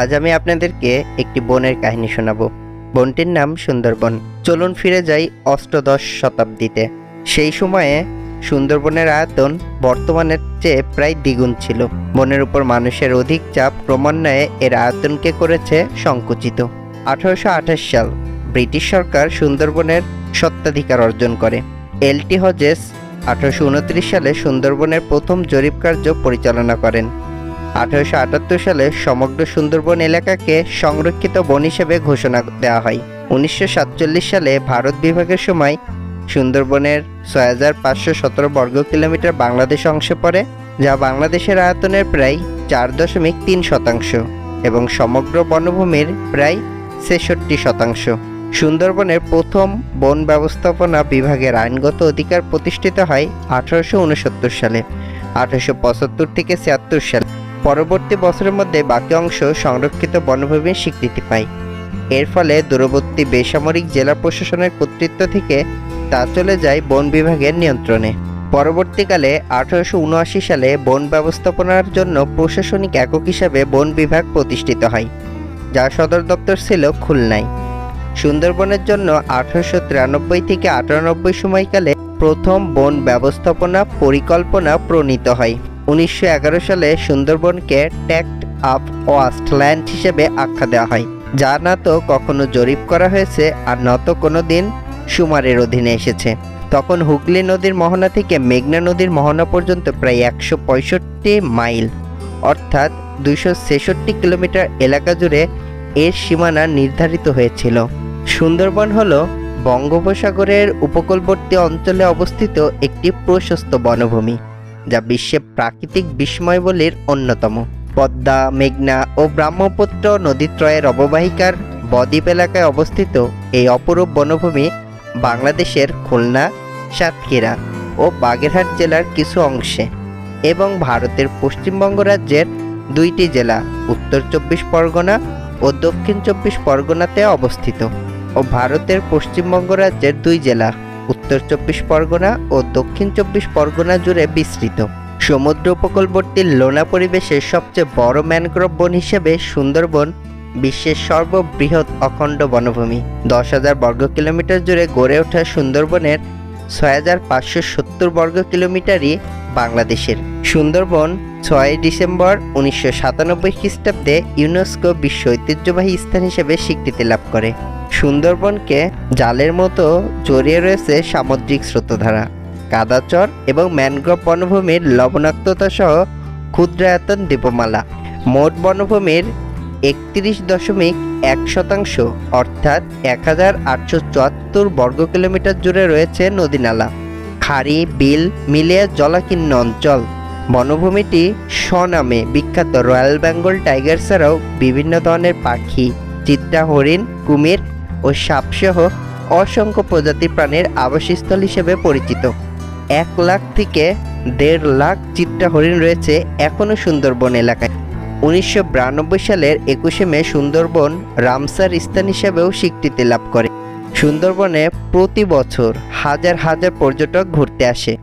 আজ আমি আপনাদেরকে একটি বনের কাহিনী শোনাবো। বনটির নাম সুন্দরবন। চলুন ফিরে যাই অষ্টদশ শতাব্দীতে। সেই সময়ে সুন্দরবনের আয়তন বর্তমানের চেয়ে প্রায় দ্বিগুণ ছিল। বনের উপর মানুষের অধিক চাপ ক্রমান্বয়ে এর আয়তনকে করেছে সংকুচিত। আঠারোশো আঠাশ সাল ব্রিটিশ সরকার সুন্দরবনের সত্ত্বাধিকার অর্জন করে। এলটি হজেস আঠারোশো উনত্রিশ সালে সুন্দরবনের প্রথম জরিপ কার্য পরিচালনা করেন। আঠারোশো আটাত্তর সালে সমগ্র সুন্দরবন এলাকাকে সংরক্ষিত বন হিসেবে ঘোষণা দেওয়া হয়। উনিশশো সাতচল্লিশ সালে ভারত বিভাগের সময় সুন্দরবনের ছয় হাজার পাঁচশো সতেরো বর্গ কিলোমিটার বাংলাদেশ অংশে পড়ে, যা বাংলাদেশের আয়তনের প্রায় চার দশমিক তিন শতাংশ এবং সমগ্র বনভূমির প্রায় ছেষট্টি শতাংশ। সুন্দরবনের প্রথম বন ব্যবস্থাপনা বিভাগের আইনগত অধিকার প্রতিষ্ঠিত হয় আঠারোশো উনসত্তর সালে। আঠারোশো পঁচাত্তর থেকে ছিয়াত্তর সালে। পরবর্তী বছরের মধ্যে বাকি অংশ সংরক্ষিত বনভূমির স্বীকৃতি পায়। এর ফলে দূরবর্তী বেসামরিক জেলা প্রশাসনের কর্তৃত্ব থেকে তা চলে যায় বন বিভাগের নিয়ন্ত্রণে। পরবর্তীকালে আঠারোশো উনআশি সালে বন ব্যবস্থাপনার জন্য প্রশাসনিক একক হিসাবে বন বিভাগ প্রতিষ্ঠিত হয় যার সদর দপ্তর ছিল খুলনায়। সুন্দরবনের জন্য আঠারোশো তিরানব্বই থেকে আটানব্বই সময়কালে প্রথম বন ব্যবস্থাপনা পরিকল্পনা প্রণীত হয়। উনিশশো এগারো সালে সুন্দরবনকে ট্যাক্ট আপ ওয়াস্ট ল্যান্ড হিসেবে আখ্যা দেওয়া হয় যা না তো কখনো জরিপ করা হয়েছে আর না তো কোনো দিন সুমারের অধীনে এসেছে। তখন হুগলি নদীর মোহনা থেকে মেঘনা নদীর মোহনা পর্যন্ত প্রায় একশো পঁয়ষট্টি মাইল, অর্থাৎ ছেষট্টি কিলোমিটার এলাকা জুড়ে এর সীমানা নির্ধারিত হয়েছিল। সুন্দরবন হল বঙ্গোপসাগরের উপকূলবর্তী অঞ্চলে অবস্থিত একটি প্রশস্ত বনভূমি। যা বিশ্বে প্রাকৃতিক বিস্ময়বলীর অন্যতম। পদ্মা, মেঘনা ও ব্রহ্মপুত্র নদীত্রয়ের অববাহিকার বদ্বীপ এলাকায় অবস্থিত এই অপরূপ বনভূমি বাংলাদেশের খুলনা, সাতক্ষীরা ও বাগেরহাট জেলার কিছু অংশে এবং ভারতের পশ্চিমবঙ্গ রাজ্যের দুইটি জেলা, উত্তর চব্বিশ পরগনা ও দক্ষিণ চব্বিশ পরগনাতে অবস্থিত ও ভারতের পশ্চিমবঙ্গ রাজ্যের দুই জেলা। উত্তর চব্বিশ পরগনা ও দক্ষিণ চব্বিশ পরগনা জুড়ে বিস্তৃত। সমুদ্র উপকূলবর্তী লোনা পরিবেশের সবচেয়ে বড় ম্যানগ্রোভ বন হিসেবে সুন্দরবন বিশ্বের সর্ববৃহৎ অখণ্ড বনভূমি। দশ হাজার বর্গ কিলোমিটার জুড়ে গড়ে ওঠা সুন্দরবনের ছয় হাজার পাঁচশো সত্তর বর্গ কিলোমিটারই বাংলাদেশের। সুন্দরবন ছয় ডিসেম্বর উনিশশো সাতানব্বই খ্রিস্টাব্দে ইউনেস্কো বিশ্ব ঐতিহ্যবাহী স্থান হিসেবে স্বীকৃতি লাভ করে। সুন্দরবনকে জালের মতো জড়িয়ে রয়েছে সামুদ্রিক স্রোতধারা, কাদাচর এবং ম্যানগ্রোভ বনভূমির লবণাক্ততা সহ ক্ষুদ্রায়তন দ্বীপমালা। মোট বনভূমির একত্রিশ দশমিক এক শতাংশ, অর্থাৎ এক হাজার আটশো চুয়াত্তর বর্গ কিলোমিটার জুড়ে রয়েছে নদীনালা। খাড়ি, বিল মিলিয়ে জলাকীর্ণ অঞ্চল। বনভূমিটি স্বনামে বিখ্যাত রয়্যাল বেঙ্গল টাইগার ছাড়াও বিভিন্ন ধরনের পাখি চিত্রা হরিণ কুমির ও সাপসহ অসংখ্য প্রজাতি প্রাণীর আবাসস্থল হিসেবে পরিচিত। এক লাখ থেকে দেড় লাখ চিত্রা হরিণ রয়েছে এখনও সুন্দরবন এলাকায়। উনিশশো বিরানব্বই সালের একুশে মে সুন্দরবন রামসার স্থান হিসেবেও স্বীকৃতি লাভ করে। সুন্দরবনে প্রতি বছর হাজার হাজার পর্যটক ঘুরতে আসে।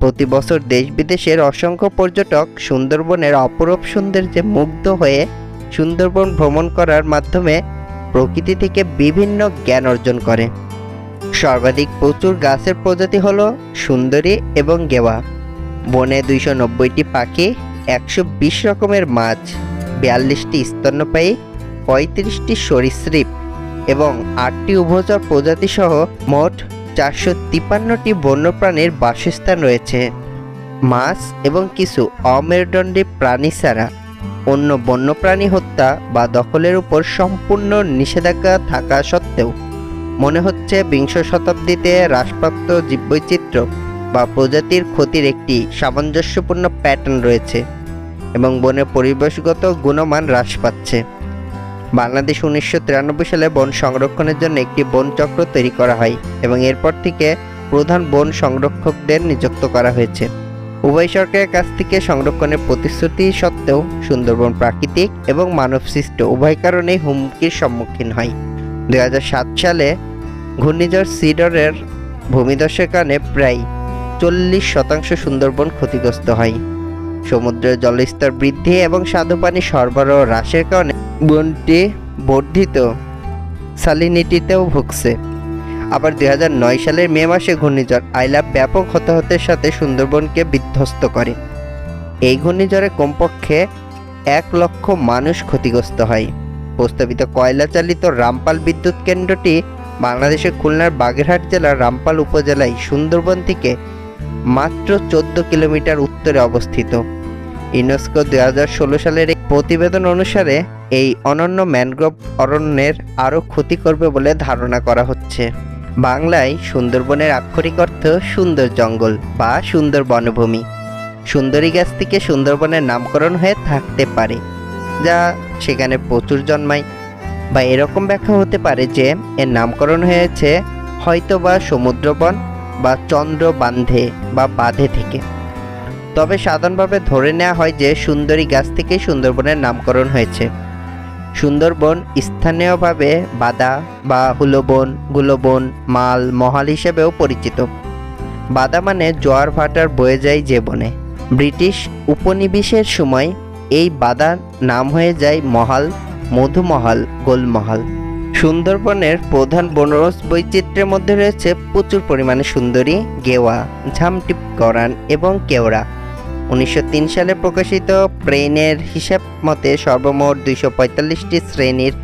প্রতি বছর দেশ বিদেশের অসংখ্য পর্যটক সুন্দরবনের অপরূপ সৌন্দর্যে মুগ্ধ হয়ে সুন্দরবন ভ্রমণ করার মাধ্যমে প্রকৃতি থেকে বিভিন্ন জ্ঞান অর্জন করে। সর্বাধিক প্রচুর গাছের প্রজাতি হল সুন্দরী এবং গেওয়া। বনে দুইশো নব্বইটি পাখি, একশো বিশ রকমের মাছ, বিয়াল্লিশটি স্তন্যপায়ী, পঁয়ত্রিশটি সরীসৃপ এবং আটটি উভচর প্রজাতি সহ মোট চারশো তিপ্পান্নটি বন্যপ্রাণীর বাসস্থান রয়েছে। মাছ এবং কিছু অমেরুদণ্ডী প্রাণী ছাড়া অন্য বন্যপ্রাণী হত্যা বা দখলের উপর সম্পূর্ণ নিষেধাজ্ঞা থাকা সত্ত্বেও মনে হচ্ছে বিংশ শতাব্দীতে হ্রাসপ্রাপ্ত জীববৈচিত্র্য বা প্রজাতির ক্ষতির একটি সামঞ্জস্যপূর্ণ প্যাটার্ন রয়েছে এবং বনের পরিবেশগত গুণমান হ্রাস পাচ্ছে। বাংলাদেশ উনিশশো তিরানব্বই সালে বন সংরক্ষণের জন্য একটি বন চক্র তৈরি করা হয় এবং এরপর থেকে প্রধান বন সংরক্ষকদের নিযুক্ত করা হয়েছে। উভয় সরকারের কাছ থেকে সংরক্ষণের প্রতিশ্রুতি সত্ত্বেও সুন্দরবন প্রাকৃতিক এবং মানবসৃষ্ট উভয় কারণেই হুমকির সম্মুখীন হয়। দু হাজার সাত সালে ঘূর্ণিঝড় সিডরের ভূমিধসের কারণে প্রায় চল্লিশ শতাংশ সুন্দরবন ক্ষতিগ্রস্ত হয়। সমুদ্রের জলস্তর বৃদ্ধি এবং স্বাদুপানি সরবরাহ হ্রাসের কারণে বনটি বর্ধিত সালিনিটিতেও ভুগছে। আবার দুই হাজার নয় সালের মে মাসে ঘূর্ণিঝড় আইলা ব্যাপক হতাহতের সাথে সুন্দরবনকে বিধ্বস্ত করে। এই ঘূর্ণিঝড়ে কমপক্ষে এক লক্ষ মানুষ ক্ষতিগ্রস্ত হয়। প্রস্তাবিত কয়লা চালিত রামপাল বিদ্যুৎ কেন্দ্রটি বাংলাদেশের খুলনার বাগেরহাট জেলার রামপাল উপজেলায় সুন্দরবন থেকে মাত্র চোদ্দ কিলোমিটার উত্তরে অবস্থিত। ইউনেস্কো দুই হাজার ষোলো সালের এক প্রতিবেদন অনুসারে এই অনন্য ম্যানগ্রোভ অরণ্যের আরও ক্ষতি করবে বলে ধারণা করা হচ্ছে। বাংলায় সুন্দরবনের আক্ষরিক অর্থ সুন্দর জঙ্গল বা সুন্দর বনভূমি। সুন্দরী গাছ থেকে সুন্দরবনের নামকরণ হয়ে থাকতে পারে, যা সেখানে প্রচুর জন্মায়। বা এরকম ব্যাখ্যা হতে পারে যে, এর নামকরণ হয়েছে হয়তো বা সমুদ্রবন বা চন্দ্র বান্ধে বা বাঁধে থেকে। তবে সাধারণভাবে ধরে নেওয়া হয় যে, সুন্দরী গাছ থেকে সুন্দরবনের নামকরণ হয়েছে। সুন্দরবন স্থানীয়ভাবে বাদা বা হুলোবন, গুলোবন, মাল, মহাল হিসেবেও পরিচিত। বাদা মানে জোয়ার ভাটার বয়ে যায় যে বনে। ব্রিটিশ উপনিবেশের সময় এই বাদার নাম হয়ে যায় মহাল, মধুমহল, গোলমহল। সুন্দরবনের প্রধান বনরস বৈচিত্র্যের মধ্যে রয়েছে প্রচুর পরিমাণে সুন্দরী, গেওয়া ঝামটিপ গরান এবং কেওড়া। উনিশশো তিন সালে প্রকাশিত প্রেনের হিসাব মতে সর্বমোট দুইশো পঁয়তাল্লিশটি শ্রেণির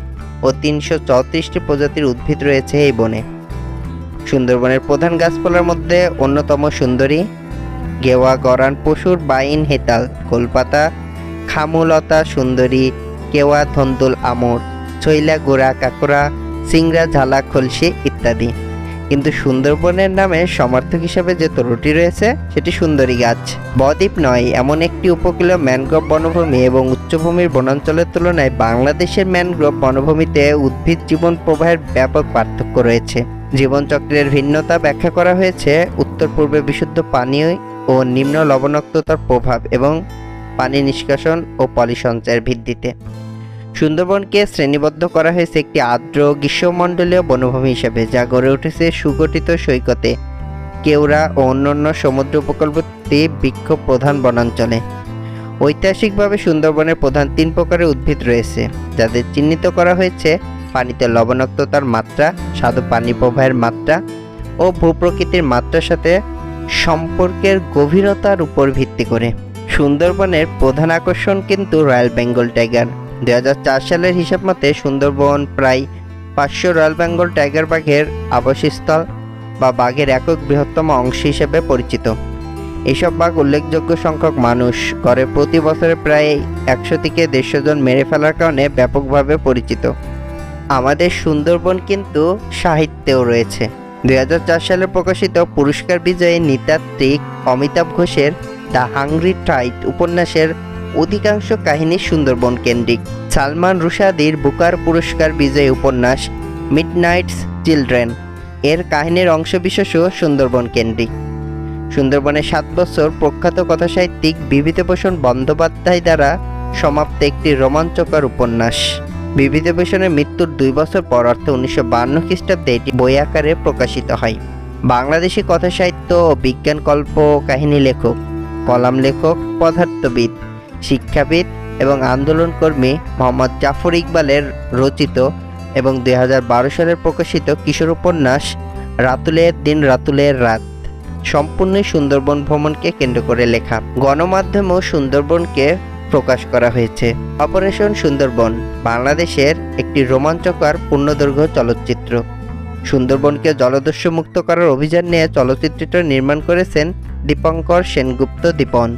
ও তিনশো চৌত্রিশটি প্রজাতির উদ্ভিদ রয়েছে এই বনে। সুন্দরবনের প্রধান গাছপালার মধ্যে অন্যতম সুন্দরী গেওয়া গরান পশুর বাইন হেতাল, কলপাতা, খামুলতা সুন্দরী, কেওয়া ধন্দুল আমর ছইলা গোড়া কাকড়া, সিংড়া ঝালা খলসি ইত্যাদি। কিন্তু সুন্দরবনের নামে সমর্থক হিসেবে যে তরুটি রয়েছে, সেটি সুন্দরী গাছ। বদ্বীপ নয়, এমন একটি উপকূলীয় ম্যানগ্রোভ বনভূমি এবং উচ্চভূমির বনাঞ্চলের তুলনায় বাংলাদেশের ম্যানগ্রোভ বনভূমিতে উদ্ভিদ জীবন প্রবাহের ব্যাপক পার্থক্য রয়েছে। জীবনচক্রের ভিন্নতা ব্যাখ্যা করা হয়েছে, উত্তর পূর্বে বিশুদ্ধ পানি ও নিম্ন লবণাক্ততার প্রভাব এবং পানি নিষ্কাশন ও পলি সঞ্চয়ের ভিত্তিতে। সুন্দরবনকে শ্রেণীবদ্ধ করা হয়েছে একটি আর্দ্র গ্রীষ্মমণ্ডলীয় বনভূমি হিসেবে, যা গড়ে উঠেছে সুগঠিত সৈকতে, কেওড়া ও অন্যান্য সমুদ্র উপকূলবর্তী বৃক্ষ প্রধান বনাঞ্চলে। ঐতিহাসিকভাবে সুন্দরবনের প্রধান তিন প্রকারের উদ্ভিদ রয়েছে, যাদের চিহ্নিত করা হয়েছে পানিতে লবণাক্ততার মাত্রা, স্বাদু পানি প্রবাহের মাত্রা ও ভূপ্রকৃতির মাত্রার সাথে সম্পর্কের গভীরতার উপর ভিত্তি করে। সুন্দরবনের প্রধান আকর্ষণ কিন্তু রয়্যাল বেঙ্গল টাইগার। দুই সালের হিসাব মতে সুন্দরবন প্রায় পাঁচশো রয়্যাল বেঙ্গল টাইগার বাঘের আবাসস্থল বা বাঘের একক বৃহত্তম অংশ হিসেবে পরিচিত। এইসব বাঘ উল্লেখযোগ্য সংখ্যক মানুষ। করে প্রতি বছরে প্রায় একশো থেকে দেড়শো জন মেরে ফেলার কারণে ব্যাপকভাবে পরিচিত। আমাদের সুন্দরবন কিন্তু সাহিত্যেও রয়েছে। দুই সালে প্রকাশিত পুরস্কার বিজয়ী নৃতাত্ত্বিক অমিতাভ ঘোষের দ্য হাংরি টাইট উপন্যাসের অধিকাংশ কাহিনী সুন্দরবন কেন্দ্রিক। সালমান রুশাদির বুকার পুরস্কার বিজয়ী উপন্যাস মিডনাইটস চিলড্রেন। এর কাহিনীর অংশবিশেষও সুন্দরবন কেন্দ্রিক। সুন্দরবনের সাত বছর প্রখ্যাত কথাসাহিত্যিক বিভূতিভূষণ বন্দ্যোপাধ্যায় দ্বারা সমাপ্ত একটি রোমাঞ্চকর উপন্যাস। বিভূতিভূষণের মৃত্যুর দুই বছর পর অর্থে উনিশশো বান্ন খ্রিস্টাব্দে এটি বই আকারে প্রকাশিত হয়। বাংলাদেশি কথাসাহিত্য ও বিজ্ঞান কল্প কাহিনী লেখক, কলাম লেখক, পদার্থবিদ। শিক্ষাবিদ এবং আন্দোলনকর্মী মোহাম্মদ জাফর ইকবালের রচিত এবং দুই হাজার বারো সালের প্রকাশিত কিশোর উপন্যাস রাতুলের দিন রাতুলের রাত। সম্পূর্ণই সুন্দরবন ভ্রমণকে কেন্দ্র করে লেখা। গণমাধ্যমেও সুন্দরবনকে প্রকাশ করা হয়েছে। অপারেশন সুন্দরবন বাংলাদেশের একটি রোমাঞ্চকর পূর্ণদৈর্ঘ্য চলচ্চিত্র। সুন্দরবনকে জলদস্যু মুক্ত করার অভিযান নিয়ে চলচ্চিত্রটি নির্মাণ করেছেন দীপঙ্কর সেনগুপ্ত দীপন।